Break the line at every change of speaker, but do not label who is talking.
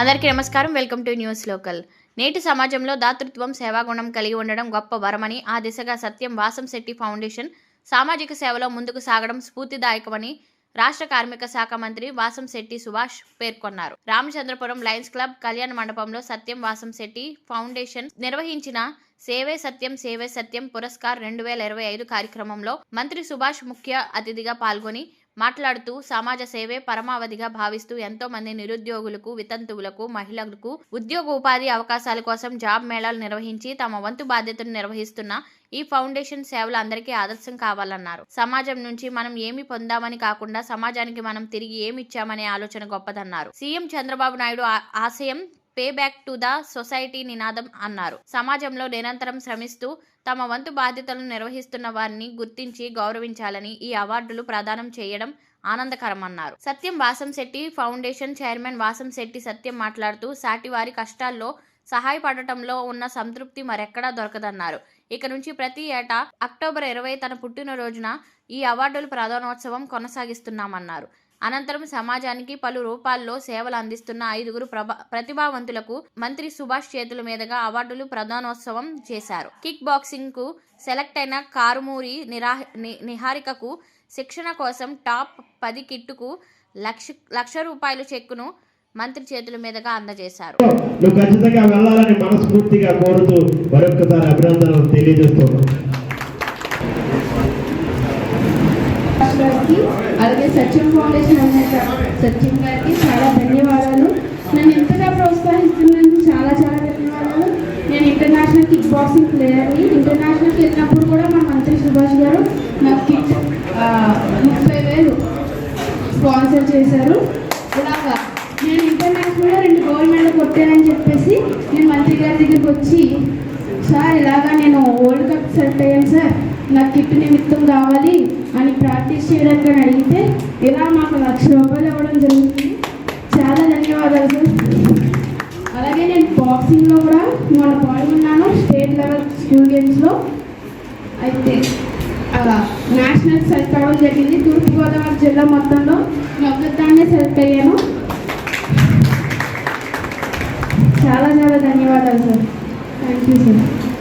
అందరికీ నమస్కారం. Welcome to news local. నేటి సమాజంలో దాతృత్వం సేవాగుణం కలిగి ఉండడం గొప్ప వరమని ఆ దిశగా సత్యం వాసం శెట్టి ఫౌండేషన్ సామాజిక సేవలో ముందుకు సాగడం స్ఫూర్తిదాయకమని రాష్ట్ర కార్మిక శాఖ మంత్రి వాసం శెట్టి సుభాష్ పేర్కొన్నారు. రామచంద్రపురం లయన్స్ క్లబ్ కళ్యాణ మండపంలో సత్యం వాసం శెట్టి ఫౌండేషన్ నిర్వహించిన సేవే సత్యం సేవే సత్యం పురస్కార్ రెండు వేల ఇరవై ఐదు కార్యక్రమంలో మంత్రి సుభాష్ ముఖ్య అతిథిగా పాల్గొని మాట్లాడుతూ సమాజ సేవే పరమావధిగా భావిస్తూ ఎంతో మంది నిరుద్యోగులకు వితంతువులకు మహిళలకు ఉద్యోగ ఉపాధి అవకాశాల కోసం జాబ్ మేళాలు నిర్వహించి తమ వంతు బాధ్యతను నిర్వహిస్తున్న ఈ ఫౌండేషన్ సేవలు అందరికీ ఆదర్శం కావాలన్నారు. సమాజం నుంచి మనం ఏమి పొందామని కాకుండా సమాజానికి మనం తిరిగి ఏమి ఇచ్చామనే ఆలోచన గొప్పదన్నారు. సీఎం చంద్రబాబు నాయుడు ఆ- ఆశయం pay back to the society నినాదం అన్నారు. సమాజంలో నిరంతరం శ్రమిస్తూ తమ వంతు బాధ్యతలను నిర్వహిస్తున్న వారిని గుర్తించి గౌరవించాలని ఈ అవార్డులు ప్రదానం చేయడం ఆనందకరమన్నారు. సత్యం వాసంశెట్టి ఫౌండేషన్ చైర్మన్ వాసంశెట్టి సత్యం మాట్లాడుతూ సాటి వారి కష్టాల్లో సహాయపడటంలో ఉన్న సంతృప్తి మరెక్కడా దొరకదన్నారు. ఇక నుంచి ప్రతి ఏటా అక్టోబర్ ఇరవై తన పుట్టినరోజున ఈ అవార్డుల ప్రధానోత్సవం కొనసాగిస్తున్నామన్నారు. అనంతరం సమాజానికి పలు రూపాల్లో సేవలు అందిస్తున్న ఐదుగురు ప్రభ- ప్రతిభావంతులకు మంత్రి సుభాష్ చేతుల మీదుగా అవార్డులు ప్రధానోత్సవం చేశారు. కిక్ బాక్సింగ్కు సెలెక్ట్ అయిన కారుమూరి నిరా నిహారికకు శిక్షణ కోసం టాప్ పది కిట్టుకు లక్ష లక్ష రూపాయల చెక్కును మంత్రి చేతుల మీదుగా అందజేశారు.
నువ్వు ఖచ్చితంగా వెళ్ళాలని మనస్ఫూర్తిగా కోరుతూ మరొకసారి అభినందనలు తెలియజేస్తున్నాను.
గారికి అలాగే సత్యం ఫౌండేషన్ అధినేత సత్యం గారికి చాలా ధన్యవాదాలు. నన్ను ఇంతగా ప్రోత్సహిస్తున్నందుకు చాలా చాలా ధన్యవాదాలు. నేను ఇంటర్నేషనల్ కిక్ బాక్సింగ్ ప్లేయర్ని ఇంటర్నేషనల్కి వెళ్ళినప్పుడు కూడా మా మంత్రి సుభాష్ గారు నాకు కిట్ ముప్పై వేలు స్పాన్సర్ చేశారు. ఇలాగా నేను ఇంటర్నేషనల్గా రెండు గోల్డ్ మెడల్ కొట్టానని చెప్పేసి నేను మంత్రి గారి దగ్గరికి వచ్చి సార్ ఇలాగా నేను వరల్డ్ కప్ సెలెక్ట్ అయ్యాను సార్. నాకు కిట్ నిమిత్తం కావాలి అని ప్రాక్టీస్ అడిగితే ఇలా మాకు లక్ష రూపాయలు ఇవ్వడం జరుగుతుంది. చాలా ధన్యవాదాలు సార్. అలాగే నేను బాక్సింగ్లో కూడా మొన్న పాల్గొన్నాను స్టేట్ లెవెల్ స్కూల్ గేమ్స్లో అయితే అలా నేషనల్ సెలెక్ట్ అవ్వడం జరిగింది. తూర్పుగోదావరి జిల్లా మొత్తంలో నేను ఒక్కదాన్నే సెలెక్ట్ అయ్యాను. చాలా చాలా ధన్యవాదాలు సార్. Thank you sir